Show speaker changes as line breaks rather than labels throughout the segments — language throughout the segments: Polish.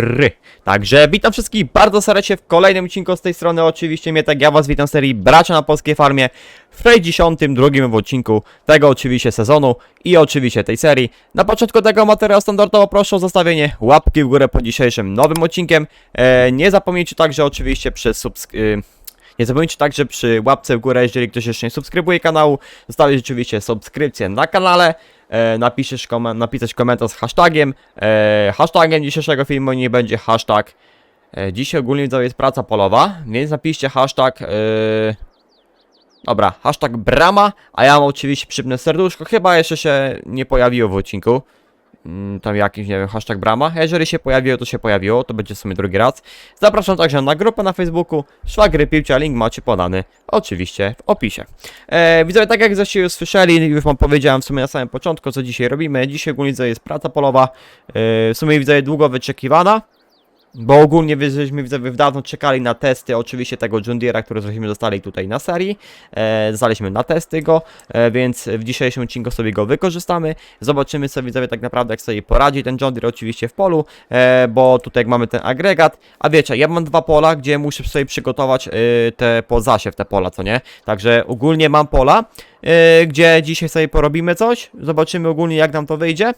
ry. Także witam wszystkich bardzo serdecznie w kolejnym odcinku z tej strony. Oczywiście mnie tak, ja was witam w serii Bracia na Polskiej Farmie w 62 odcinku tego oczywiście sezonu i oczywiście tej serii. Na początku tego materiału standardowo proszę o zostawienie łapki w górę po dzisiejszym nowym odcinkiem. E, nie zapomnijcie także oczywiście przy subsk... y, nie zapomnijcie także przy łapce w górę, jeżeli ktoś jeszcze nie subskrybuje kanału, zostawić oczywiście subskrypcję na kanale, e, napiszesz komen- napisać komentarz z hashtagiem. E, hashtagiem dzisiejszego filmu nie będzie hashtag. E, dzisiaj ogólnie widzowie jest praca polowa, więc napiszcie hashtag. E, dobra, hashtag brama, a ja mam oczywiście przypnę serduszko, chyba jeszcze się nie pojawiło w odcinku. Mm, Tam jakiś, nie wiem, hashtag brama. Jeżeli się pojawiło, to się pojawiło, to będzie w sumie drugi raz. Zapraszam także na grupę na Facebooku. Szwagry Piłcia, link macie podany oczywiście w opisie. E, widzowie, tak jak zresztą już słyszeli, już wam powiedziałem w sumie na samym początku, co dzisiaj robimy. Dzisiaj ogólnie jest praca polowa, e, w sumie widzowie długo wyczekiwana. Bo ogólnie żeśmy widzowie dawno czekali na testy oczywiście tego John Deere'a, który żeśmy dostali tutaj na serii. E, na testy go, e, więc w dzisiejszym odcinku sobie go wykorzystamy. Zobaczymy sobie widzowie tak naprawdę jak sobie poradzi ten John Deere oczywiście w polu, e, bo tutaj mamy ten agregat, a wiecie, ja mam dwa pola, gdzie muszę sobie przygotować e, te po zasiew te pola, co nie? Także ogólnie mam pola, e, gdzie dzisiaj sobie porobimy coś, zobaczymy ogólnie jak nam to wyjdzie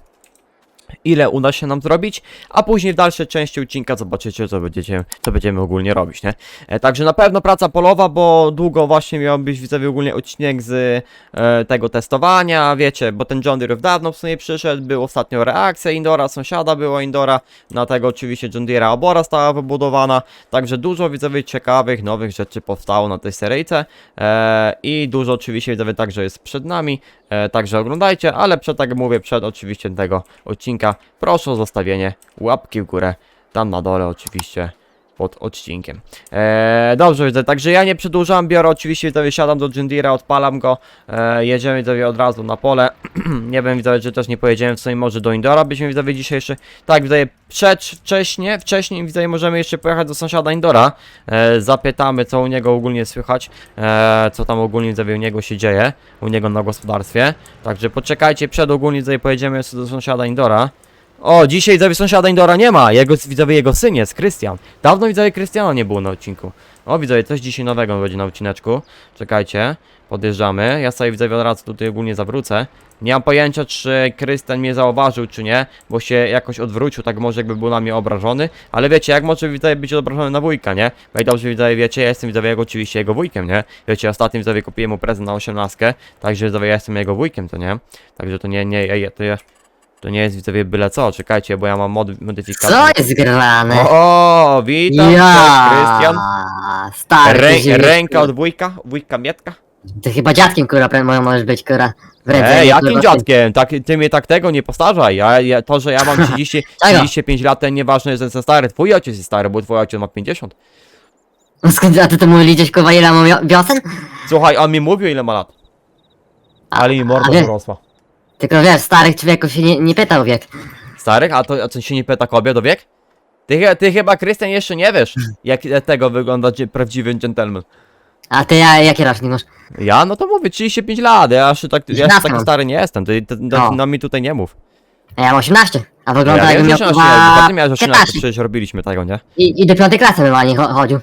ile uda się nam zrobić, a później w dalszej części odcinka zobaczycie, co będziecie, co będziemy ogólnie robić, nie? E, także na pewno praca polowa, bo długo właśnie miał być widzowie ogólnie odcinek z e, tego testowania, wiecie, bo ten John Deere dawno w sumie przyszedł, był ostatnio reakcja Indora, sąsiada była Indora, na tego oczywiście John Deere'a obora stała wybudowana, także dużo widzowie ciekawych, nowych rzeczy powstało na tej seryjce e, i dużo oczywiście widzowie także jest przed nami, e, także oglądajcie, ale przed, tak mówię, przed oczywiście tego odcinka, proszę o zostawienie łapki w górę, tam na dole oczywiście pod odcinkiem. Eee, dobrze, widzę, także ja nie przedłużam, biorę oczywiście, widzowie, siadam do Jindira, odpalam go, eee, jedziemy widzowie od razu na pole, nie wiem widzowie, czy też nie pojedziemy w sumie może do Indora, byśmy widzowie dzisiejszy, tak widzowie, przed, wcześnie, wcześniej widzowie możemy jeszcze pojechać do sąsiada Indora, eee, zapytamy co u niego ogólnie słychać, eee, co tam ogólnie widzowie u niego się dzieje, u niego na gospodarstwie, także poczekajcie, przed ogólnie widzowie pojedziemy jeszcze do sąsiada Indora, o, dzisiaj widzowie sąsiada Indora nie ma. Jego, widzowie jego syn jest, Krystian. Dawno widzowie Krystiana nie było na odcinku. O, widzowie, coś dzisiaj nowego będzie na odcineczku. Czekajcie, podjeżdżamy. Ja sobie widzowie od razu tutaj ogólnie zawrócę. Nie mam pojęcia, czy Krystian mnie zauważył, czy nie, bo się jakoś odwrócił, tak może jakby był na mnie obrażony. Ale wiecie, jak może widzowie być obrażony na wujka, nie? Bo jak dobrze widzowie wiecie, ja jestem widzowie jego, oczywiście jego wujkiem, nie? Wiecie, ostatnio widzowie kupiłem mu prezent na osiemnastkę, także widzowie ja jestem jego wujkiem, to nie? Także to nie, nie, ja, to ja... To nie jest widzowie byle co, czekajcie, bo ja mam mod modyfikację.
Co jest grane?
O, witam,
ja,
cześć, Krystian.
Stary,
Rę,
ty,
ręka od wujka, wujka Mietka.
Ty chyba dziadkiem, kurwa, pre- mo- możesz być, kurwa. W ręce,
Ej, jakim
kurwa,
dziadkiem? Tak, ty mnie tak tego nie postarzaj. Ja, ja, to, że ja mam 30,
Czego?
35 lat, to nieważne, że jestem stary. Twój ojciec jest stary, bo twój ojciec ma 50.
ty. Skąd, a ty to mu liczysz, kurwa, ile mam wio- wiosen?
Słuchaj, on mi mówił ile ma lat. Ale mi morda
a wie-. Tylko wiesz, starych człowieków się nie, nie pytał wiek.
Starych? A to a co się nie pyta kobiet do wiek? Ty, chy- ty chyba, Krystian, jeszcze nie wiesz, jak tego wygląda dzi- prawdziwy gentleman.
A ty, ja, jaki rocznik masz?
Ja? No to mówię, 35 lat, ja jeszcze tak, ja jeszcze
Jasne.
taki stary nie jestem, ty, ty, ty,
No.
no mi tutaj nie mów.
A ja mam 18, a
Ja
wygląda
wiem,
jakby
że
miał,
18, jak
kurwa,
ty miałeś 18,
15.
przecież robiliśmy tego, nie?
I, I do piątej klasy normalnie cho- chodził.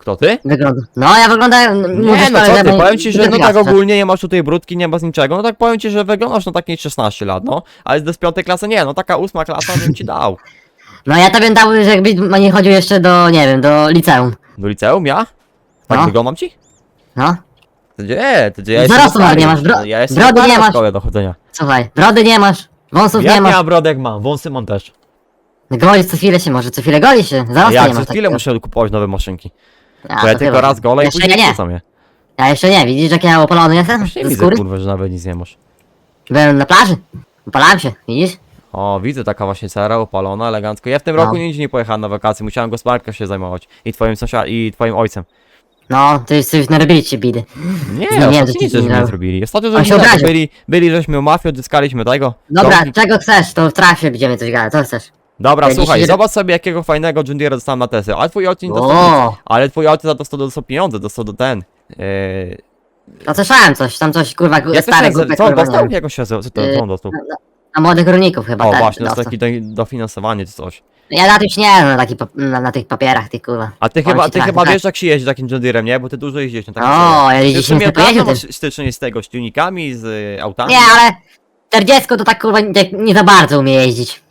Kto ty?
Wygląda. No, ja wyglądam...
Nie, no co ty, powiem ci, że no tak
ogólnie.
nie masz tutaj brudki, nie masz niczego, no tak powiem ci, że wyglądasz na takie 16 lat, no. Ale z piątej klasy nie, no taka ósma klasa bym ci dał.
No ja tobie dał, że jakby nie chodził jeszcze do, nie wiem, do liceum.
Do liceum, ja? Tak
No.
wyglądam ci?
No,
To Nie, to ja
Zaraz
jestem
to
stary.
nie masz, bro-
No, ja jestem
brody
stary
nie masz.
do chodzenia.
słuchaj, brody nie masz, wąsów
Jak
nie masz.
ja brodek mam, wąsy mam też.
Golisz co chwilę się może, co chwilę golisz się, zaraz nie
jak,
masz
co chwilę
takiego.
muszę kupować nowe maszynki.
A,
Bo ja
to
tylko
chyba.
raz golę i
Jeszcze
później
nie.
nie sobie.
Ja jeszcze nie, widzisz jak ja opalony jestem?
Właśnie widzę,
skóry?
kurwa, że nawet nic nie masz.
Byłem na plaży, opalałem się, widzisz?
O, widzę taka właśnie cera opalona, elegancko. Ja w tym
No.
roku nigdzie nie pojechałem na wakacje, musiałem gospodarką się zajmować. I twoim sąsiadem, i twoim ojcem.
No, to już coś narobili ci bidy.
Nie,
Nie, nie,
ostatnio
to
nic
ci
żeśmy
nie
nie
dał.
zrobili. Ostatnio
On
żeśmy
się
tak,
obraził.
byli, byli żeśmy u mafii, odzyskaliśmy tego.
Dobra,
Domki-
czego chcesz, to w trasie będziemy coś gadać, co chcesz?
Dobra,
ja
słuchaj,
dzisiaj-
zobacz sobie jakiego fajnego John Deere dostałem na testy. Ale twój ojciec nie dostał
O.
nic. Ale twój ojciec za to dostał, dostał pieniądze, dostał do ten. Yy,
To słyszałem coś, tam coś kurwa,
jak to się
stare
nazywa?
głupie
Co on
kurwa,
dostał? Jak on się nazywa? Co to,
Yy,
co on dostał?
Na młodych rolników chyba,
O
tak,
właśnie, to jest
dostał.
takie do- dofinansowanie czy coś.
Ja na tym nie na, taki, pap- na, na tych papierach, ty kurwa.
A ty chyba,
ci
ty
tak,
chyba
tak.
wiesz jak się jeździ takim John Deere'em, nie? Bo ty dużo jeździsz na takim
O, ja
Ty w
dziś
sumie masz styczność z tego, z tunikami, z y, autami?
Nie, ale 40 to tak kurwa nie, nie za bardzo umie jeździć.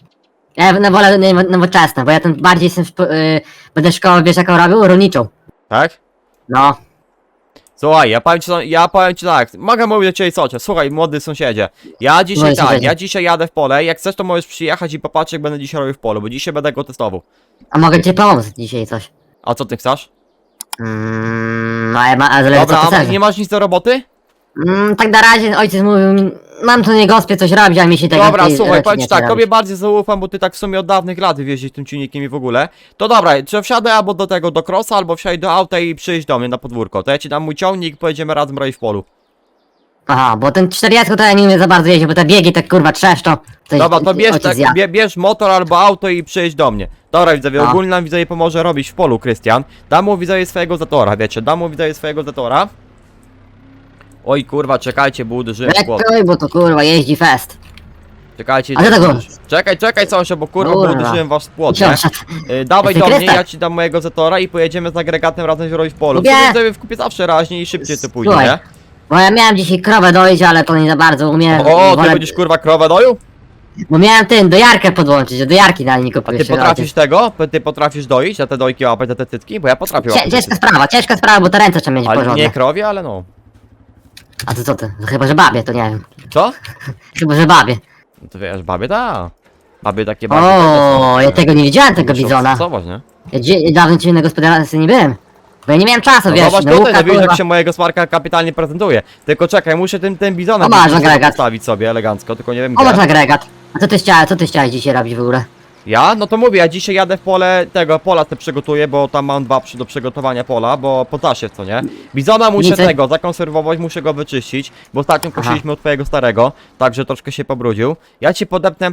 Ja no, wolę nowo- nowoczesne, bo ja ten bardziej jestem, w, y, będę szkołę, wiesz jaką robił? Rolniczą.
Tak?
No.
Słuchaj, ja powiem ci, co- ja powiem ci tak, mogę mówić do ciebie coś, słuchaj, młody sąsiedzie, ja dzisiaj
Młody
tak,
sąsiedzie.
ja dzisiaj jadę w pole, jak chcesz to możesz przyjechać i popatrzeć jak będę dzisiaj robił w polu, bo dzisiaj będę go testował.
A mogę ci pomóc dzisiaj coś.
A co ty chcesz?
Mm, a, ja ma, a zależy
Dobra,
co
a
chcesz.
nie masz nic do roboty?
Mm, tak na razie ojciec mówił mi, mam tu nie gospie coś robić, a mi się tego
Dobra,
tej
słuchaj,
raczej
powiem
nie
ci tak, tobie bardziej zaufam, bo ty tak w sumie od dawnych lat jeździsz tym silnikiem i w ogóle. To dobra, czy wsiadę albo do tego, do crossa, albo wsiadaj do auta i przyjść do mnie na podwórko. To ja ci dam mój ciągnik, pojedziemy razem robić w polu.
Aha, bo ten 40 to ja nie umiem za bardzo jeździć, bo te biegi tak kurwa trzeszczą. Coś,
Dobra, to bierz,
ojciec
tak, bie, bierz motor albo auto i przyjedź do mnie. Dobra, widzowie,
No.
ogólnie nam widzowie pomoże robić w polu, Krystian. Dam mu widzowie swojego zatora, wiecie, dam mu widzowie swojego zatora. Oj kurwa, czekajcie, bo uderzyłem w płot.
Lekko, bo to kurwa jeździ fest.
Czekajcie,
A ty tego-
czekaj, czekaj coś, bo kurwa, bo
Kurwa.
uderzyłem was w płot, nie? Y, dawaj do mnie, ja ci dam mojego zatora i pojedziemy z agregatem razem robić w polu.
Lubię.
Wtedy w kupie zawsze raźniej i szybciej to pójdzie,
Słuchaj,
nie?
Bo ja miałem dzisiaj krowę dojść, ale to nie za bardzo umiem.
O, ty
wolę-
będziesz kurwa krowę doju?
Bo miałem ten, dojarkę podłączyć, do jarki na nie
A
kupiłem.
ty potrafisz tego? Ty potrafisz doić, a te dojki łapać, a te cycki? Bo ja potrafię
Cie,
łapać te
ciężka
cycki.
sprawa, ciężka sprawa, bo te ręce trzeba mieć
Ale
porządne.
nie krowie, ale no.
A to co ty? No chyba, że babie, to nie wiem.
Co?
Chyba, że babie.
No to wiesz, babie da. Babie takie bardziej...
O, ja tego nie widziałem, tego bizona.
Zobacz, nie?
Ja dawno ci na gospodarstwie nie byłem. Bo ja nie miałem czasu,
No
wiesz,
zobacz
nauka,
tutaj, no
kurwa.
jak się mojego smarka kapitalnie prezentuje. Tylko czekaj, muszę tym, tym bizonem
O, masz agregat.
postawić sobie elegancko, tylko nie wiem
O, masz
gdzie.
agregat. A co ty chciałeś, co ty chciałeś dzisiaj robić w ogóle?
Ja? No to mówię, ja dzisiaj jadę w pole tego, pola te przygotuję, bo tam mam dwa przy, do przygotowania pola, bo potasiew, co nie? Bizona muszę
Widzę.
tego zakonserwować, muszę go wyczyścić, bo ostatnio
Aha.
kosiliśmy od twojego starego, także troszkę się pobrudził. Ja ci podepnę...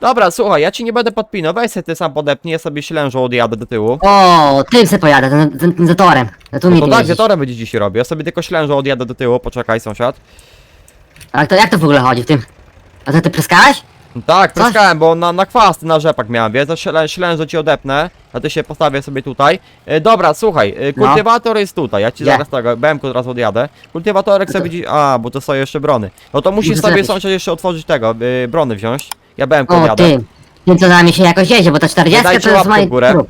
Dobra, słuchaj, ja ci nie będę podpinał, weź sobie ty sam podepnij, ja sobie ślężą odjadę do tyłu.
O, tym se pojadę, ten, ten, ten zatorem. No tu
No to tak, wieczorem będzie dzisiaj robię, ja sobie tylko ślężą odjadę do tyłu, poczekaj sąsiad.
Ale to jak to w ogóle chodzi w tym? A to ty pryskałeś?
Tak,
Coś?
pryskałem, bo na, na chwast, na rzepak miałem, wiesz, ślę, ślężę ci odepnę, a ty się postawię sobie tutaj. E, dobra, słuchaj, e,
No.
kultywator jest tutaj, ja ci
Gdzie?
zaraz tego, BMK od razu odjadę. Kultywatorek sobie gdzieś, a, bo to są jeszcze brony. No to musisz sobie
zrobić.
sąsiad jeszcze otworzyć tego, e, brony wziąć. Ja BMK
O,
odjadę.
tym. Tym co nami się jakoś jeździ, bo to 40
Dajcie
to jest
łapkę w
moje
górę.
trup.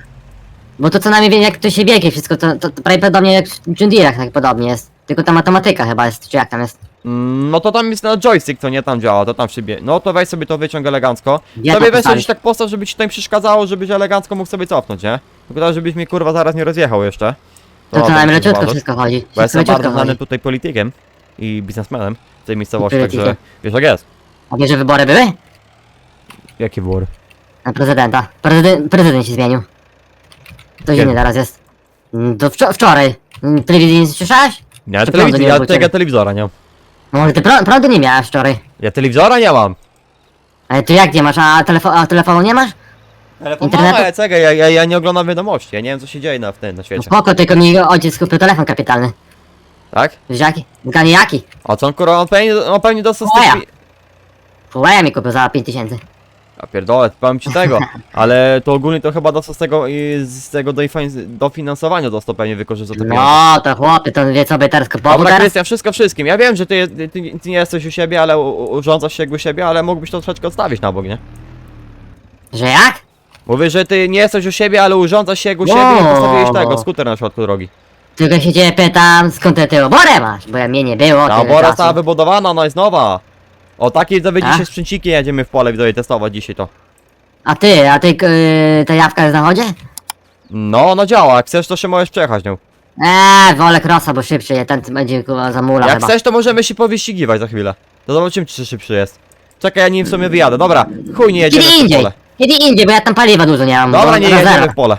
Bo to co nami wiem jak to się biegnie wszystko, to, to, to prawie podobnie jak w John Deere'ach tak podobnie jest. Tylko ta matematyka chyba jest, czy jak tam jest.
Mm, no to tam jest na joystick, to nie tam działa, to tam szybie. No to weź sobie to wyciąg elegancko.
Gdzie
sobie
to
weź coś tak postaw, żeby ci to nie przeszkadzało, żebyś elegancko mógł sobie cofnąć, nie? Tylko tak, żebyś mnie kurwa zaraz nie rozjechał jeszcze.
To, to
o tym
nam leciutko wszystko chodzi.
Bo ja jestem bardzo znanym tutaj politykiem i biznesmenem w tej miejscowości, także wiesz jak jest.
A wiesz, że wybory były?
Jakie wybory?
Na prezydenta. Prezydent, prezydent się zmienił. To inny teraz jest. Mm, To wczor wczoraj. Mm, Telewizji nie słyszałeś?
Nie, telewizji, ja tego telewizora nie mam.
No Może ty prą prądu nie miałeś wczoraj.
Ja telewizora nie mam.
Ale ty jak nie masz, a, telefo a telefonu nie masz?
Telefon
Internetu?
mam, ale czekaj, ja, ja, ja nie oglądam wiadomości, ja nie wiem co się dzieje na, w tym, na
No
świecie.
spoko, tylko mi ojciec kupił telefon kapitalny.
Tak?
Wiesz jaki? Zgadnij jaki?
A co on kurwa, on pewnie, on pewnie dostał z
Moja.
tych...
Huawei mi kupił za 5000.
A pierdolę, powiem ci tego, ale to ogólnie to chyba dostał z tego, i z tego dofinans- dofinansowania dostał pewnie wykorzystał te pieniądze.
No to chłopie, to wie co by teraz kupował
Dobra,
teraz?
Krystian, wszystko wszystkim. Ja wiem, że ty, ty, ty nie jesteś u siebie, ale u- u- urządzasz się jakby u siebie, ale mógłbyś to troszeczkę odstawić na bok, nie?
Że jak?
Mówię, że ty nie jesteś u siebie, ale urządzasz się jak u siebie i postawiłeś tego, skuter na środku drogi.
Tylko się ciebie pytam, skąd ty oborę masz? Bo ja mnie nie było
Ta
tyle
obora
czasu.
została wybudowana, ona jest nowa. O takiej to
A?
dzisiaj sprzęciki jedziemy w pole widzowie testować dzisiaj to.
A ty, a ty, yy, ta jawka jest na chodzie?
No, ona działa, jak chcesz to się możesz przejechać nią.
Eee, wolę crossa, bo szybciej, ten będzie kurwa za mula
Jak
chyba.
chcesz to możemy się powyścigiwać za chwilę. To zobaczymy czy szybszy jest. Czekaj, ja nim w sumie wyjadę, dobra. Chuj nie jedziemy
Kiedy
w
indziej,
pole.
kiedy indziej, bo ja tam paliwa dużo nie mam.
Dobra, nie
rezerwa.
jedziemy w pole.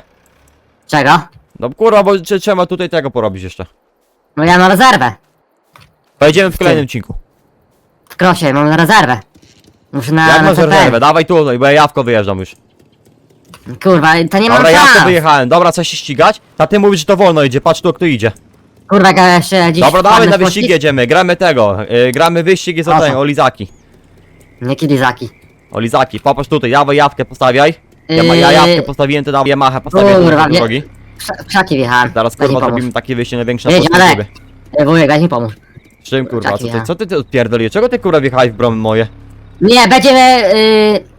Czego?
No kurwa, bo trzeba tutaj tego porobić jeszcze.
No ja mam rezerwę.
Pojedziemy w kolejnym odcinku.
W krosie, mam rezerwę. Muszę na,
Jak
na
masz
CPL.
rezerwę? Dawaj tutaj, bo ja jawko wyjeżdżam już.
Kurwa, to nie mam
Dobra, jawko
szans.
wyjechałem. Dobra, chcesz się ścigać? A ty mówisz, że to wolno idzie, patrz tu kto idzie.
Kurwa, ja jeszcze dziś
Dobra, dawaj
wpadnę
na
w
wyścig
pościg-
jedziemy, gramy tego. Yy, gramy wyścig jest o
Proszę.
ten, o lizaki.
Nie kiedy zaki.
O lizaki, popatrz tutaj, dawaj jawkę postawiaj. Ja, ma- ja jawkę
Yy,
postawiłem, ty na Yamaha postawiłem
Kurwa,
do drogi.
krza- krzaki wjechałem.
Zaraz
Weź mi
kurwa
pomóż.
zrobimy takie wyjście największe na
Jedź,
polskim
ale-
klubie.
Ej, Wujek, weź mi pomóż.
Czym kurwa, co ty, co ty, ty odpierdoliłeś? Czego ty kurwa wjechałeś w bromy moje?
Nie, będziemy,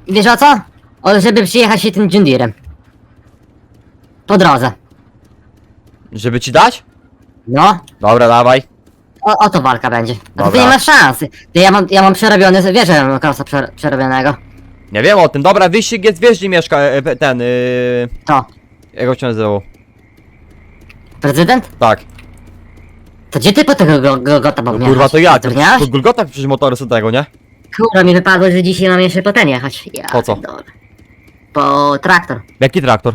yy, wiesz o co? O, żeby przyjechać się tym John Deerem. Po drodze.
Żeby ci dać?
No,
Dobra, dawaj.
o, o to walka będzie. A to ty
Dobra.
nie masz szansy. Ty, ja mam, ja mam przerobiony, wiesz, że ja mam krosa przer przerobionego.
Nie wiem o tym, dobra, wyścig jest, wiesz gdzie mieszka e, ten, yy...
To,
Jak go się nazywał?
prezydent?
Tak.
To gdzie ty po tego go- Golgota
No,
mam
kurwa to jak?
Turniasz?
To Golgota przecież motory są tego, nie?
Kurwa, mi wypadło, że dzisiaj mam jeszcze po ten jechać. Ja
Po co?
pierdolę. Po traktor.
Jaki traktor?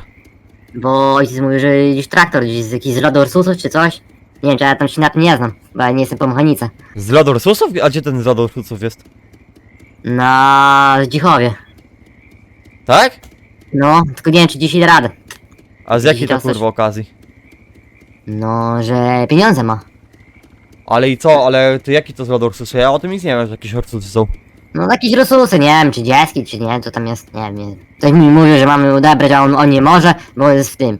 Bo ojciec mówił, że gdzieś traktor, gdzieś z jakiś z lodu Ursusów czy coś. Nie wiem, czy ja tam się na tym nie znam, bo ja nie jestem po mechanice.
Z Lodorsusów? A gdzie ten z Lodorsusów jest?
Na Zdzichowie.
Tak?
No, tylko nie wiem, czy dzisiaj da radę.
A z jakiej to kurwa okazji?
No, że pieniądze ma.
Ale i co, ale to jaki to z Lodorsusy? Ja o tym nic nie wiem, że jakieś Ursusy są.
No, jakieś Ursusy, nie wiem, czy dziecki, czy nie, co tam jest, nie wiem. Nie. Ktoś mi mówił, że mamy odebrać, a on, on nie może, bo jest w tym.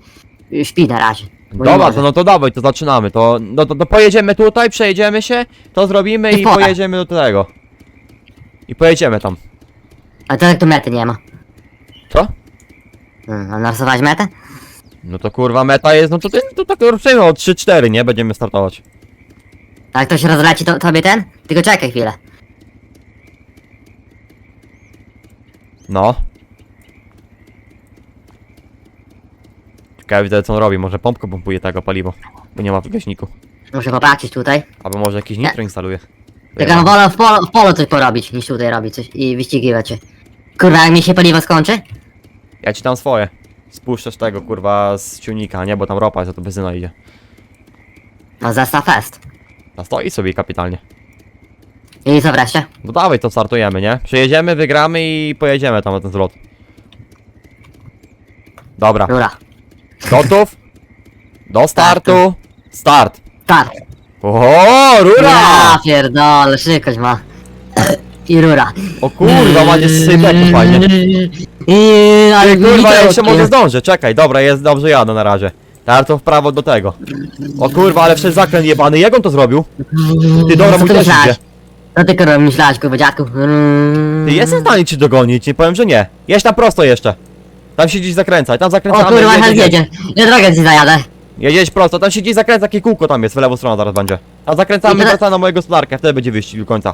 Śpi na razie. Bo nie
Dobra,
może.
to no to dawaj, to zaczynamy. To, no to, to pojedziemy tutaj, przejedziemy się, to zrobimy
I
pojedziemy do tego. I pojedziemy tam.
A to jak tu mety nie ma.
Co?
Hmm, a narysować metę?
No to kurwa meta jest, no to, ty, to tak ruszymy o 3-4, nie? Będziemy startować.
A ktoś rozleci to, tobie ten? Tylko czekaj chwilę.
No. Ciekawe widzę co on robi, może pompką pompuje tego paliwo. Bo nie ma w gaśniku.
Muszę popatrzeć tutaj.
Albo może jakiś nitro instaluje.
Tak ja wolę w polu, w polu coś porobić, niż tutaj robić coś i wyścigiwać się. Kurwa, jak mi się paliwo skończy?
Ja ci tam swoje. Spuszczasz tego kurwa z ciunika, nie? Bo tam ropa jest, a to benzyna idzie.
No zestaw fest.
A stoi sobie kapitalnie.
I co wreszcie?
No dawaj, to startujemy, nie? Przejedziemy, wygramy i pojedziemy tam na ten zlot. Dobra,
Rura.
gotów? Do startu! Start!
Tak.
Oho, rura!
Ja pierdolę, szybkość ma. I rura.
O kurwa, ma z sybletu fajnie.
I, ale
Ty, kurwa,
literki.
jeszcze może zdążę, czekaj, dobra, jest dobrze jadę na razie. Teraz to w prawo do tego. O kurwa, ale przez zakręt jebany, jak on to zrobił? Ty, dobra, mój też idzie.
Co ty kurwa myślałeś, kurwa dziadku?
Ty jestem w stanie ci dogonić, nie powiem, że nie. Jedź tam prosto jeszcze. Tam się gdzieś zakręcaj, tam
O
zakręcamy.
kurwa,
jedź,
jedzie. Ja drogę ci zajadę.
Jedziesz prosto, tam się gdzieś zakręca, takie kółko tam jest, w lewą stronę zaraz będzie. Tam zakręcamy
teraz-
na mojego gospodarkę, wtedy będzie wyścig do końca.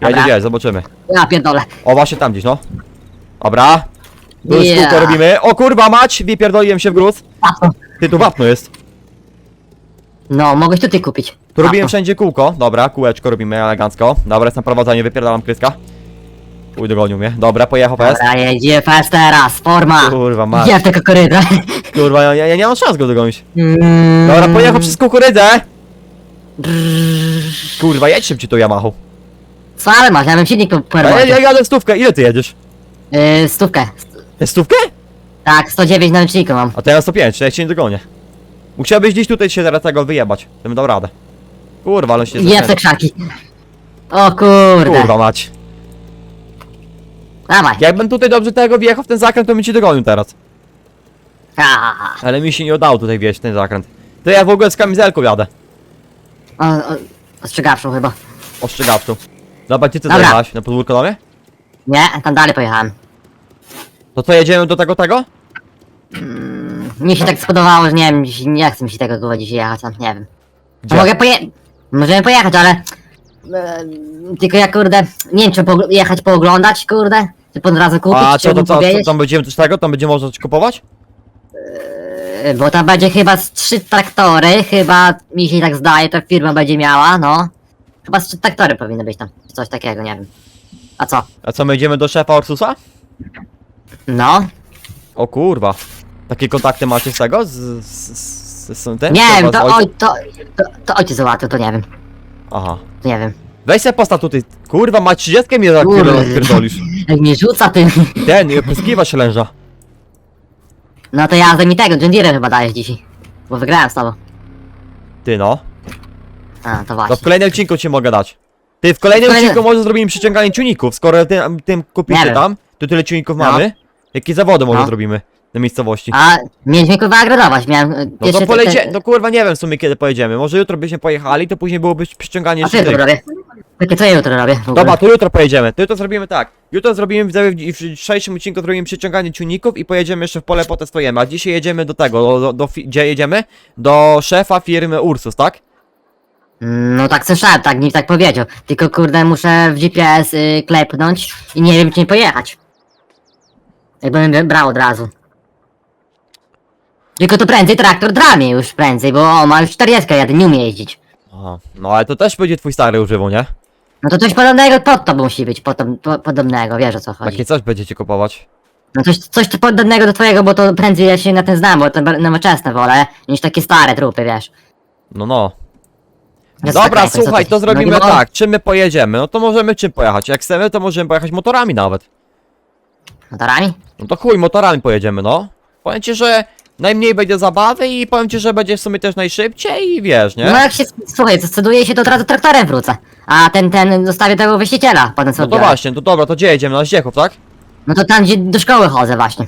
Dobra.
Jedziesz, jedź, zobaczymy.
Ja pierdolę.
O, właśnie tam gdzieś, no. Dobra. Tu już
Yeah.
kółko robimy. O kurwa mać, wypierdoliłem się w gruz. Ty, tu wapno jest.
No, mogłeś tutaj kupić.
Tu robiłem wszędzie kółko. Dobra, kółeczko robimy elegancko. Dobra, jestem prowadzenie, wypierdalam kryska. Uj, dogonił mnie. Dobra, pojechał fest.
Dobra, jedzie fest teraz, forma.
Kurwa mać.
Gdzie w te kukurydze?
Kurwa, ja, ja nie mam szans go dogonić.
Mm.
Dobra, pojechał przez kukurydzę. Kurwa, jedź szybciej tą Yamahu.
Co ale masz, ja bym silnik po
ja, ja jadę stówkę, ile ty jedziesz?
Yy, stówkę.
Stówkę?
Tak, 109 na liczniku mam.
A to ja 105, ja cię nie dogonię. Musiałbyś gdzieś tutaj się teraz tego wyjebać, to bym dał radę. Kurwa, ale się
Jeb te
zakręca.
krzaki. O kurde.
Kurwa mać.
Dawaj.
Jakbym tutaj dobrze tego wjechał w ten zakręt, to bym ci dogonił teraz.
A,
Ale mi się nie udało tutaj wjeść w ten zakręt. To ja w ogóle z kamizelką jadę.
o, o, ostrzegawczą chyba.
Ostrzegawczą. Zobacz, gdzie ty
Dobra.
zajechałaś? Na podwórko do mnie?
Nie, tam dalej pojechałem.
To co, jedziemy do tego, tego?
Mnie się tak spodobało, że nie wiem, nie chcę mi się tego kurwa dzisiaj jechać, tam, nie wiem.
Gdzie?
Mogę poje... Możemy pojechać, ale... E, tylko ja kurde, nie wiem czy po, jechać pooglądać, kurde? Czy po razu kupić,
A
czy
co, to, co, co,
powiedzieć?
tam będziemy coś tego? Tam będzie można coś kupować?
E, Bo tam będzie chyba z trzy traktory, chyba mi się tak zdaje, to firma będzie miała, no. Chyba z trzy traktory powinny być tam, czy coś takiego, nie wiem. A co?
A co, my idziemy do szefa Ursusa?
No?
O kurwa. Takie kontakty macie z tego? Z, z, z, z ten?
Nie wiem,
z
to,
ojcem?
to, to, to ojciec załatwił, to nie wiem,
Aha.
to nie wiem.
Weź se postaw tutaj. Kurwa, ma 30 mnie za
Kurde.
pierdolisz.
Jak mnie rzuca ty.
Ten, i się lęża.
No to ja mi tego, John Deere chyba dajesz dzisiaj. Bo wygrałem z tobą.
Ty no.
A, to
To
właśnie.
w kolejnym odcinku ci mogę dać. Ty, w kolejnym
Kolejny-
odcinku może zrobimy przyciąganie ciuników. Skoro tym, tym
Nie
kupicie
wiem.
tam, to tyle ciuników
No.
mamy. Jakie zawody może
No.
zrobimy na miejscowości?
A mieliśmy kurwa agrodować, miałem... e,
No to polecie, no kurwa nie wiem w sumie kiedy pojedziemy. Może jutro byśmy pojechali, to później byłoby przyciąganie
A co
jeszcze
jutro
tych.
robię? Takie co ja jutro robię w ogóle?
Dobra, to jutro pojedziemy. To jutro zrobimy tak. Jutro zrobimy widzowie, w w dzisiejszym odcinku zrobimy przyciąganie ciuników i pojedziemy jeszcze w pole potestujemy. A dzisiaj jedziemy do tego, do, do, do, fi- gdzie jedziemy? Do szefa firmy Ursus, tak?
No tak słyszałem, tak mi tak powiedział. Tylko kurde muszę w GPS y, klepnąć i nie wiem czy nie pojechać. Jakbym brał od razu. Tylko to prędzej traktor dla mnie już prędzej, bo on ma już 40 jadę, nie umie jeździć.
Aha. No ale to też będzie twój stary używał, nie?
No to coś podobnego pod to musi być, potom, po, podobnego, wiesz o co chodzi.
Takie coś będziecie kupować.
No coś, coś podobnego do twojego, bo to prędzej ja się na ten znam, bo to nowoczesne wolę, niż takie stare trupy, wiesz.
No no.
Ja
Dobra, słuchaj, to zrobimy
no
tak. Czym my pojedziemy? No to możemy czym pojechać? Jak chcemy, to możemy pojechać motorami nawet.
Motorami?
No to chuj, motorami pojedziemy, no. Powiem ci, że najmniej będzie zabawy i powiem ci, że będzie w sumie też najszybciej i wiesz, nie?
No jak się, słuchaj, zdecyduje się, to od razu traktorem wrócę. A ten, ten zostawię tego wyściciela, potem sobie
No to
odbiorę.
właśnie, to dobra, to gdzie jedziemy? Na Zdziechów, tak?
No to tam, gdzie do szkoły chodzę właśnie.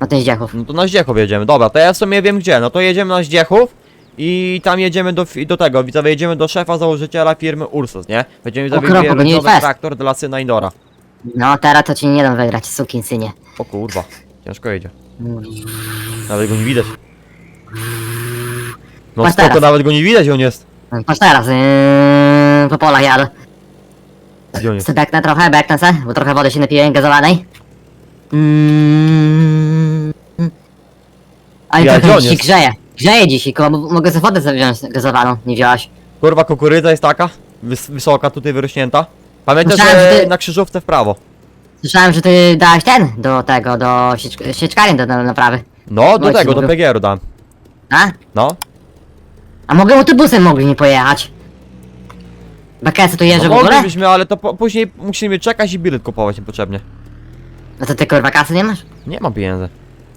Na ten Zdziechów.
No to na Zdziechów jedziemy, dobra, to ja w sumie wiem gdzie, no to jedziemy na Zdziechów i tam jedziemy do, fi- do tego, widzowie, jedziemy do szefa założyciela firmy Ursus, nie? Będziemy widzowie
kroku,
nowy
fest.
traktor dla syna Indora.
No teraz to ci nie dam wygrać, sukin synie.
O kurwa, ciężko jedzie. Nawet go nie widać. No
Patrz
spoko,
teraz.
nawet go nie widać, on jest.
No, Patrz teraz, yy, po polach jadę.
Gdzie on jest?
Chcę beknę trochę, beknę se, bo trochę wody się napiłem gazowanej. Mm. Ale
Ja, gdzie
trochę
on
się
jest?
grzeje. Grzeje dzisiaj, koło, bo mogę sobie wodę sobie wziąć gazowaną, nie wziąłeś.
Kurwa, kukurydza jest taka, wys wysoka, tutaj wyrośnięta. Pamiętaj,
Myślałem,
że
że ty-
na krzyżówce w prawo.
Słyszałem, że ty dałeś ten, do tego, do siecz sieczkarni do, do naprawy.
No, do
Właśnie,
tego, do
mówię.
PGR-u dam.
A?
No.
A mogę autobusem mogli nie pojechać. Bakesy tu jeżdżę
no
w ogóle?
moglibyśmy, ale to po później musimy czekać i bilet kupować niepotrzebnie.
No to ty kurwa kasy nie masz?
Nie mam pieniędzy.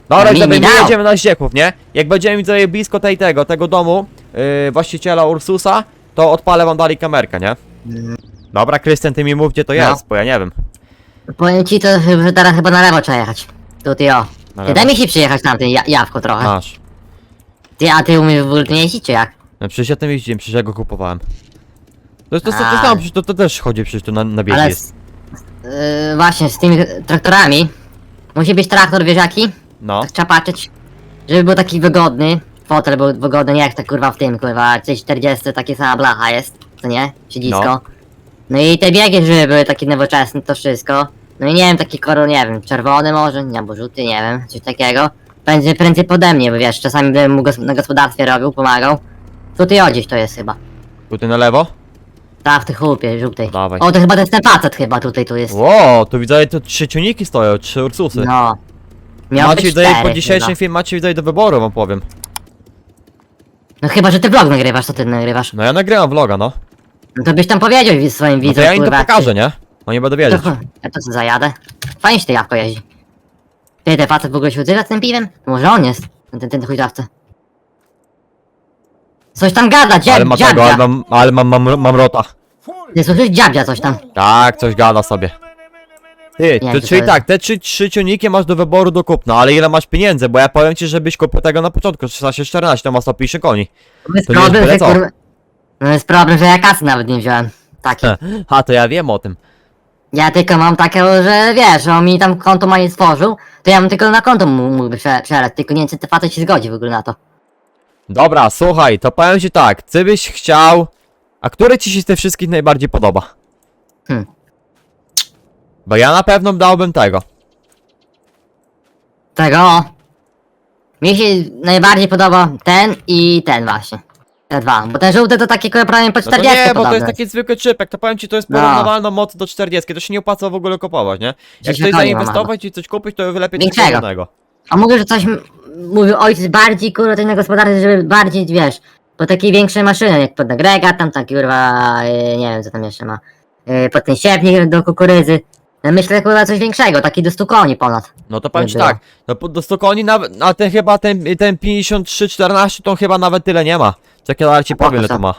Dobra,
No mi nie
my
dał.
jedziemy na Zdziechów, nie? Jak będziemy widzowie blisko tej tego, tego domu, yy, właściciela Ursusa, to odpalę wam dalej kamerkę, nie? Dobra, Krystian, ty mi mów gdzie to
No.
jest, bo ja nie wiem.
Powiem ci to, że teraz chyba na lewo trzeba jechać. Tutaj o.
Na
Ty
lewo.
daj mi się przyjechać tam, tym ja jawko trochę.
Masz.
Ty, a ty umiesz w ogóle tym jeździć, czy jak?
No przecież ja tym jeździłem, przecież ja go kupowałem. To jest to, to, to,
A.
samo, przecież to, to też chodzi przecież tu na, na biegi
Ale
jest.
z, yy, właśnie z tymi traktorami musi być traktor, wiesz jaki?
No.
Tak trzeba patrzeć, żeby był taki wygodny. Fotel był wygodny, nie jak tak kurwa w tym, kurwa, C40 takie sama blacha jest, co nie? Siedzisko.
No.
No, i te biegi, żeby były takie nowoczesne, to wszystko. No i nie wiem, taki kolor, nie wiem, czerwony może, nie, albo żółty, nie wiem, coś takiego. Będzie prędzej pode mnie, bo wiesz, czasami bym mu gos- na gospodarstwie robił, pomagał. Tutaj o gdzieś to jest chyba.
Tutaj na lewo?
Ta w tych chłopie, żółtej.
Dawaj.
O, to chyba to jest ten facet chyba tutaj tu jest.
Ło, tu widzę, to trzy ciuniki stoją, trzy Ursusy.
No. Miał
macie
być
po
cztery
dzisiejszym
chyba.
filmie macie widzowie do wyboru, wam powiem.
No chyba, że ty vlog nagrywasz, to ty nagrywasz.
No ja nagrywam vloga, no.
No to byś tam powiedział wi- swoim
No to
widzom,
ja im to
kurwa,
pokażę, nie? Nie będę
ty-
wiedzieć.
To, ja to co zajadę. Fajnie się ty jawko jeździ. Ty, ten facet w ogóle się odzywa z tym piwem? Może on jest, ten, ten chujawca. Coś tam gada, dziab,
Ale ma tego, ale
dziabia.
mam, ale mam, mam, mam rota.
Nie słyszysz? Dziabia coś tam.
Tak, coś gada sobie. Ty, to,
to
czyli
to-
tak, te trzy, trzy ciągniki masz do wyboru do kupna, ale ile masz pieniędzy? Bo ja powiem ci, żebyś kupił tego na początku, 16-14, to ma 150 koni.
To
To nie jest byle co.
kurwa... No jest problem, że ja kasy nawet nie wziąłem. Taki.
A, to ja wiem o tym.
Ja tylko mam takiego, że wiesz, on mi tam konto ma nie stworzył, to ja bym tylko na konto mu- mógłby prze- przelać, tylko nie wiem, czy facet się zgodzi w ogóle na to.
Dobra, słuchaj, to powiem ci tak, ty byś chciał... A który ci się z tych wszystkich najbardziej podoba?
Hmm.
Bo ja na pewno dałbym tego.
Tego. Mi się najbardziej podoba ten i ten właśnie. Te dwa, bo ten żółty to takie kurwa prawie po
No to
40
nie, bo to
podobne.
jest taki zwykły czypek, to powiem ci, to jest
No.
porównywalna moc do 40, to się nie opłaca w ogóle kupować, nie? Jak
to nie
zainwestować i coś kupić, to wylepiej coś
Większego.
porządnego.
A mówię, że coś m- mówił ojciec bardziej kurwa tej na gospodarce, żeby bardziej wiesz, po takiej większej maszyny, jak pod agregat, tam taki kurwa, yy, nie wiem co tam jeszcze ma. Yy, pod ten siewnik do kukurydzy. Ja myślę kurwa coś większego, taki do 100 koni ponad.
No to powiem ci tak, no po- do 100 koni nawet, a ten chyba ten, ten 53-14 to chyba nawet tyle nie ma. Czekaj, ale ci powiem ile to ma.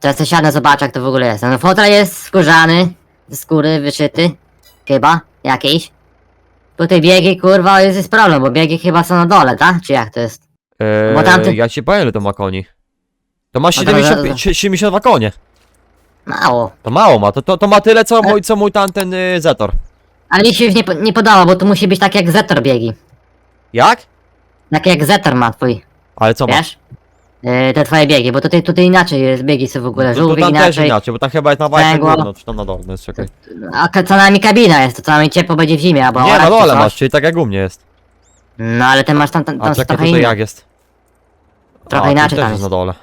Teraz to siadnę, zobaczę jak to w ogóle jest. No fotel jest skórzany, ze skóry wyszyty, chyba, jakiś. Tutaj biegi, kurwa, jest, jest problem, bo biegi chyba są na dole, tak? Czy jak to jest?
Eee,
Bo tamty-
Ja ci powiem ile to ma koni. To ma
to-
75, 72 konie.
Mało.
To mało ma, to, to, to ma tyle co mój, co mój tamten y, Zetor.
Ale mi się już nie, po- nie podoba, bo tu musi być tak jak Zetor biegi.
Jak?
Tak jak Zetor ma twój,
Ale co ma?
wiesz? Yy, te twoje biegi, bo tutaj, tutaj inaczej jest, biegi są w ogóle,
No tam też
inaczej.
inaczej, bo tam chyba jest na
Węgło.
górno, czy tam na dole, no jest czekaj.
A ka- co najmniej kabina jest, to co najmniej ciepło będzie w zimie, albo
Nie, na dole
coś.
masz, czyli tak jak u mnie jest.
No ale ty masz tam, tam,
A
tam
czekaj,
trochę
tutaj
inne.
jak jest?
Trochę
A, tu
inaczej
też
tam
jest
jest.
na dole.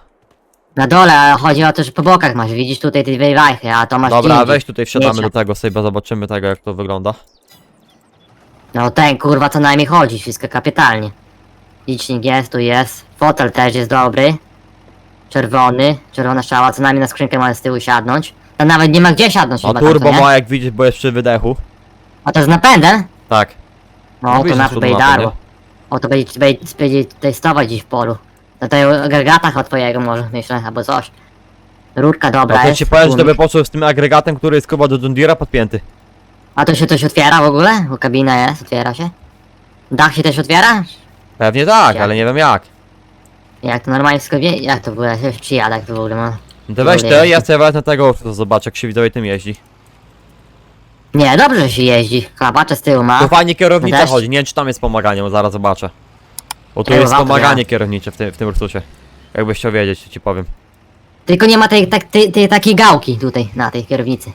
Na dole, ale chodzi o to, że po bokach masz, widzisz tutaj te dwie wajchy, a to masz
Dobra,
gdzie
weź
indziej.
tutaj wsiadamy do tego sobie, zobaczymy tego jak to wygląda.
No ten kurwa co najmniej chodzi, wszystko kapitalnie. Licznik jest, tu jest. Fotel też jest dobry. Czerwony, czerwona strzała, co najmniej na skrzynkę może z tyłu siadnąć. Tam nawet nie ma gdzie siadnąć
A
chyba tam,
turbo
nie?
ma jak widzisz, bo jest przy wydechu.
A to z napędem?
Tak.
No,
Mówisz,
to
że
na
tu
będzie
napęd,
darło. O, to będzie, będzie, będzie testować gdzieś w polu. Na tych agregatach od twojego może, myślę, albo coś. Rurka dobra
A to
jest.
ci powiem, że
tłumik.
by poszło z tym agregatem, który jest chyba do Deere'a podpięty.
A to się coś otwiera w ogóle? Bo kabina jest, otwiera się? Dach się też otwiera?
Pewnie tak,
Jak?
ale nie wiem jak.
Jak to normalnie wszystko wie? Jak to w ogóle się przyjada, jak to w ogóle ma?
No to weź
wiem.
ja sobie wezmę tego, to zobacz jak się widzowie tym jeździ.
Nie, dobrze że się jeździ. Klapacze z tyłu ma.
Tu fajnie kierownica chodzi, nie wiem czy tam jest pomaganie, bo zaraz zobaczę. Bo tu jest pomaganie kierownicze w tym, w tym Ursusie. Jakbyś chciał wiedzieć, to ci powiem.
Tylko nie ma tej, tak, tej, tej takiej gałki tutaj, na tej kierownicy.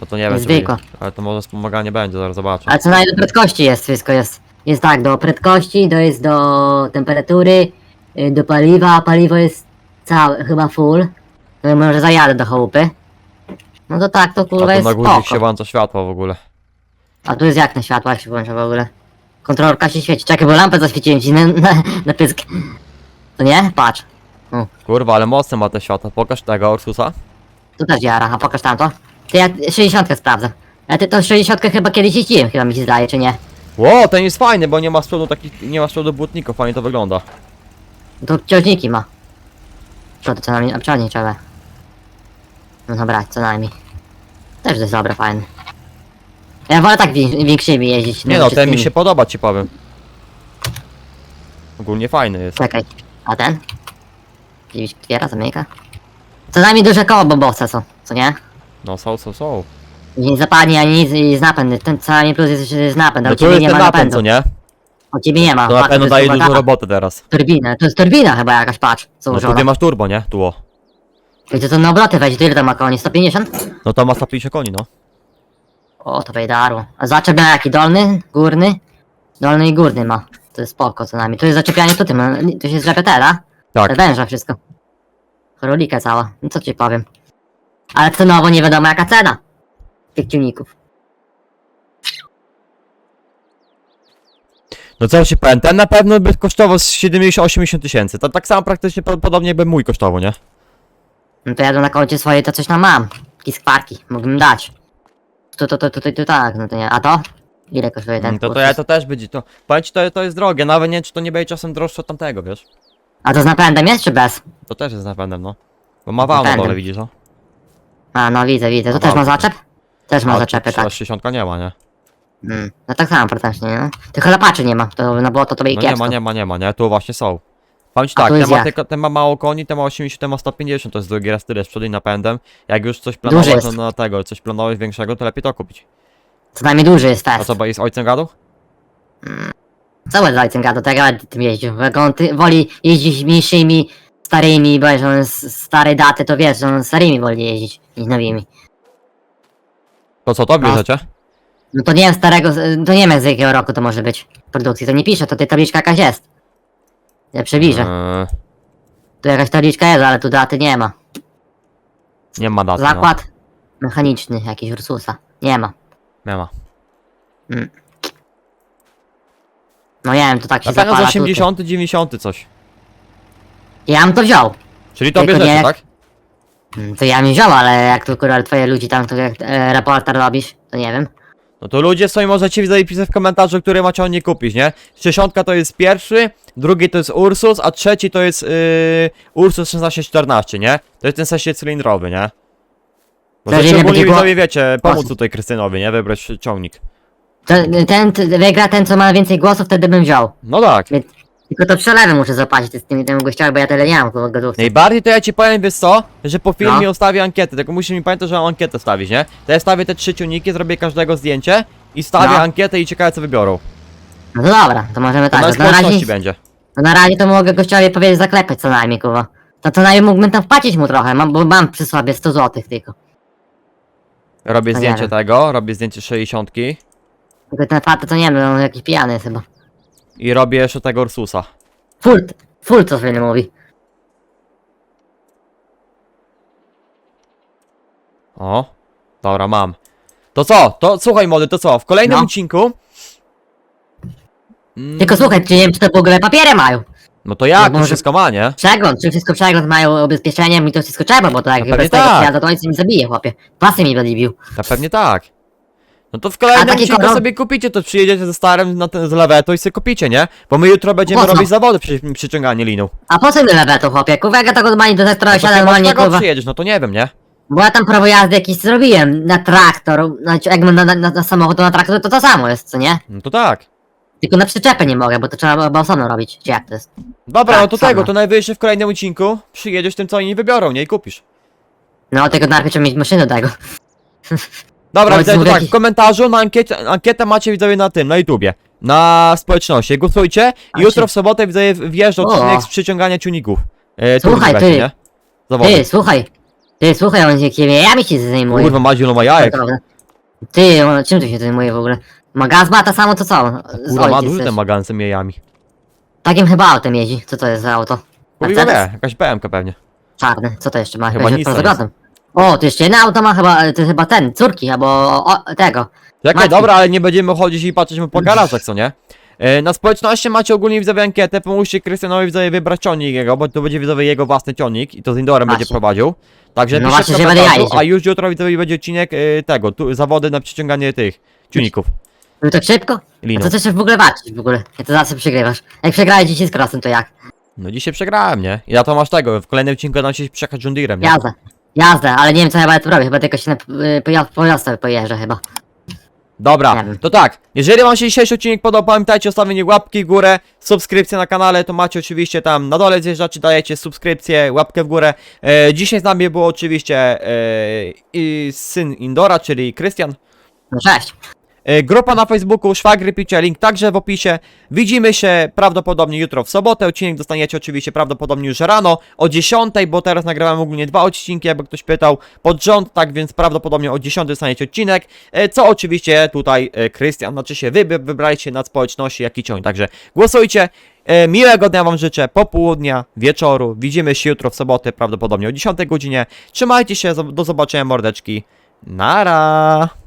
No to nie wiem, czy
Zwykła.
będzie. ale to może wspomaganie będzie, zaraz zobaczę.
Ale co do prędkości jest, wszystko jest. Jest tak, do prędkości, to jest do temperatury, y, do paliwa, paliwo jest całe, chyba full. No, może zajadę do chałupy. No to tak, to
A
kurwa
to
jest
na górze się włącza światło w ogóle.
A tu jest jak na światło, jak się włącza w ogóle. Kontrolka się świeci. Czekaj, bo lampę zaświeciłem ci na, na, na pysk. To nie? Patrz.
Kurwa, ale mocne ma te światła. Pokaż tego Ursusa.
Tu też jara, a pokaż tamto. Ty ja 60 sprawdzę. Ale ty to 60 chyba kiedyś jeździłem, chyba mi się zdaje, czy nie?
Ło, ten jest fajny, bo nie ma z przodu takich, nie ma z przodu błotników, fajnie to wygląda.
To ciągniki ma. To co najmniej, a ciągnik trzeba. No dobra, co najmniej. Też jest dobre, fajny. Ja wolę tak wię- większymi jeździć.
Nie no, ten mi
wszystkimi.
się podoba, ci powiem. Ogólnie fajny jest.
Czekaj, a ten? Gdzieś otwiera, zamyka? Co najmniej duże koło bobosa są, co nie?
No są, są, są.
Nie zapadnie ani nic i z napęd. Ten najmniej plus jest, jest napęd,
No
ale
tu
ciebie
jest
nie
ten
ma
napęd,
napędu.
co nie?
O ciebie nie ma.
To
patrz, jest
daje
chyba taka
roboty teraz.
Turbina, to jest turbina chyba jakaś, patrz,
No tu ty masz turbo, nie? Tuło.
I to, to na obroty weź, to ile to ma koni? 150?
No to ma 150 koni, no.
O, to wejdaru. A zaczep miał jaki dolny, górny? Dolny i górny ma. To jest spoko co najmniej. Tu jest zaczepianie tutaj, ma- tu się zrzepia tela.
Tak.
Węża wszystko. Królika cała, no co ci powiem. Ale cenowo nie wiadomo jaka cena. Tych ciuników.
No co ci powiem, ten na pewno by kosztował z 70-80 tysięcy. To tak samo praktycznie po- podobnie by mój kosztował, nie?
No to ja na koncie swojej to coś tam mam. Jakieś skwarki, mógłbym dać. To, to, to, to, to, to tak, no to nie. A to? Ile kosztuje ten?
Mm, To to ja to też będzie, to... Powiem ci, to, to jest drogie, nawet nie wiem, czy to nie będzie czasem droższe od tamtego, wiesz?
A to z napędem jest czy bez?
To też jest napędem, no. Bo ma wał na
Napędem.
dole, widzisz, no?
A no widzę, widzę. To
No
też ma
dobra.
zaczep? Też ma
A,
zaczepy, tak.
60 nie ma, nie?
Mm. No tak samo praktycznie, no. Tych chlapaczy nie ma, to no było to tobie i
No nie
kiepsko.
ma, nie ma, nie ma, nie? Tu właśnie są. Powiem ci
A
tak,
tu
ten
jest
ma,
jak?
tylko, ten ma mało koni, ten ma 80, ten ma 150, to jest drugi raz tyle z przodu i napędem. Jak już coś planowałeś
jest.
no, na tego, coś planowałeś większego, to lepiej to kupić.
Co najmniej duży jest
A
fest.
co, bo jest ojcem gadu?
Co będę ojcem gadał, tak ja będę tym jeździł. Jak on ty, woli jeździć mniejszymi, starymi, bo że on z starej daty, to wiesz, że on starymi woli jeździć niż nowymi.
To co, to
No.
bierzecie?
No to nie wiem starego, to nie wiem z jakiego roku to może być produkcji, to nie pisze, to tutaj tabliczka jakaś jest. Ja przybliżę.
Eee,
Tu jakaś tabliczka jest, ale tu daty nie ma.
nie ma daty, no.
Zakład mechaniczny jakiś Ursusa. Nie ma.
Nie ma.
No nie wiem, to tak się
Na pewno z
zapala
80, 90 coś.
tutaj. Ja bym to wziął.
Czyli to
Tylko nie
bierzecie,
jak-
tak?
Mm, To ja bym wziął, ale jak tu kurwa twoje ludzi tam, to jak e, reporter robisz, to nie wiem.
No to ludzie sobie możecie pisać w komentarzu, który macie on nie kupić, nie? 60 to jest pierwszy, drugi to jest Ursus, a trzeci to jest yy, Ursus 1614, nie? To jest ten 6-cylindrowy, nie?
To
Możecie
ile
ogólnie
będzie było-
widzowie wiecie, pomóc tutaj Krystynowi, nie? Wybrać ciągnik.
Ten, ten t- wygra ten, co ma więcej głosów, wtedy bym wziął.
No tak.
Tylko to przelewy muszę zapłacić z tym, tym gościowi, bo ja tyle nie mam w gotówce.
Najbardziej to ja ci powiem, wiesz co, że po filmie
No.
ustawię ankietę, tylko musisz mi pamiętać, że mam ankietę stawić, nie? To ja stawię te trzy ciągniki, zrobię każdego zdjęcie i stawię
No.
ankietę i ciekawe co wybiorą.
No to dobra, to możemy
To
tak.
na
To na, razie,
będzie.
to na razie to mogę gościowi powiedzieć zaklepać co najmniej, kurwa. To co najmniej mógłbym tam wpłacić mu trochę, mam, bo mam przy sobie 100 zł tylko.
Robię
No
zdjęcie tego, robię zdjęcie 60
Tylko ten facet to nie wiem, on jakiś pijany jest chyba.
I robię jeszcze tego Ursusa.
Full, full co sobie mówi.
O, dobra, mam. To co? To słuchaj młody, to co? W kolejnym
No.
odcinku... Mm,
Tylko słuchaj, czy nie wiem, czy to w ogóle papiery mają.
No to jak?
No
To
może-
wszystko ma, nie?
Przegląd, czy wszystko przegląd mają ubezpieczenie, mi to wszystko trzeba, bo to jak
No pewnie
bez tego
tak.
przyjadę, to ojciec mi zabije, chłopie. Pasy mi będzie bił.
Na pewnie tak. No to w kolejnym odcinku
kolor-
sobie kupicie, to przyjedziecie ze starym na ten, z lawetą i sobie kupicie, nie? Bo my jutro będziemy
Po co?
robić zawody przy przyciąganie liną.
A po co mi lewetu, chłopie? Kurwa, jak ja tak normalnie do
No to
siadam,
chyba z
normalnie, kurwa.
przyjedziesz, no to nie wiem, nie?
Bo ja tam prawo jazdy jakieś zrobiłem na traktor, znaczy jak na, na, na, na samochód, to na traktor to to samo jest, co nie?
No to tak.
Tylko na przyczepę nie mogę, bo to trzeba było osobno robić, czy jak to jest?
Dobra,
Tak,
no to tego, to najwyżej w kolejnym odcinku przyjedziesz tym, co oni wybiorą, nie? I kupisz.
No, tylko najpierw trzeba mieć maszynę do tego.
Dobra,
No,
widzę, to tak,
jakiś-
w komentarzu na ankietę, ankietę macie widzowie na tym, na YouTubie. Na społeczności. Głosujcie i
A
jutro
się-
w sobotę widzowie wjeżdża
O.
odcinek z przyciągania ciuników. E,
Słuchaj,
będzie,
ty.
nie? Zawody.
Ty, słuchaj. Ty, słuchaj, on jakimi jajami się zajmuje.
Kurwa, Madziu, no ma jajek.
Naprawdę. Ty, on, czym tu się zajmuje w ogóle? Ma to samo co co? Z
Kurwa, ma
ojciec
duży
też.
ten magan z tymi jajami.
Takim chyba autem jeździ. Co to jest za auto?
Kurwa,
Mercedes?
wie, jakaś BMK pewnie.
Czarny. Co to jeszcze ma?
Chyba to jest.
zagrodą. O, to jeszcze jedno auto ma chyba, to chyba ten, córki, albo o, tego.
Czekaj,
Maciej.
dobra, ale nie będziemy chodzić i patrzeć mu po garażach, co nie? E, Na społeczności macie ogólnie widzowie ankietę, pomóżcie Krystianowi widzowie wybrać ciągnik jego, bo to będzie widzowie jego własny ciągnik i to z Indorem będzie
Właśnie.
prowadził. Także
No
piszcie
właśnie,
w
że będę ja
komentarzu,
jeździł.
a już jutro widzowie będzie odcinek e, tego, tu, zawody na przyciąganie tych ciuników.
No tak szybko? A
Liną.
to też w ogóle walczyć w ogóle. Ja to zawsze przegrywasz. Jak przegrałeś dzisiaj z krosem, to jak?
No dzisiaj przegrałem, nie? I na to masz tego, w kolejnym odcinku dam się przejechać John Deere'em, nie?
Jazda. Jazda, ale nie wiem co chyba tu robię, chyba tylko się na y, pojazd sobie pojeżdżę chyba.
Dobra,
Nie wiem.
to tak, jeżeli wam się dzisiejszy odcinek podobał, pamiętajcie o stawieniu łapki w górę, subskrypcję na kanale, to macie oczywiście tam na dole zjeżdżacie, dajecie subskrypcję, łapkę w górę. E, dzisiaj z nami było oczywiście e, i syn Indora, czyli Krystian.
No cześć.
E, grupa na Facebooku, szwagry picie, link także w opisie. Widzimy się prawdopodobnie jutro w sobotę, odcinek dostaniecie oczywiście prawdopodobnie już rano o 10, bo teraz nagrałem ogólnie dwa odcinki, jakby ktoś pytał, pod rząd, tak więc prawdopodobnie o 10 dostaniecie odcinek, e, co oczywiście tutaj e, Krystian, znaczy się wy wy- wybraliście na społeczności jaki ciąg, także głosujcie. Miłego dnia Wam życzę, popołudnia, wieczoru. Widzimy się jutro w sobotę, prawdopodobnie o 10 godzinie. Trzymajcie się, do zobaczenia mordeczki. Nara!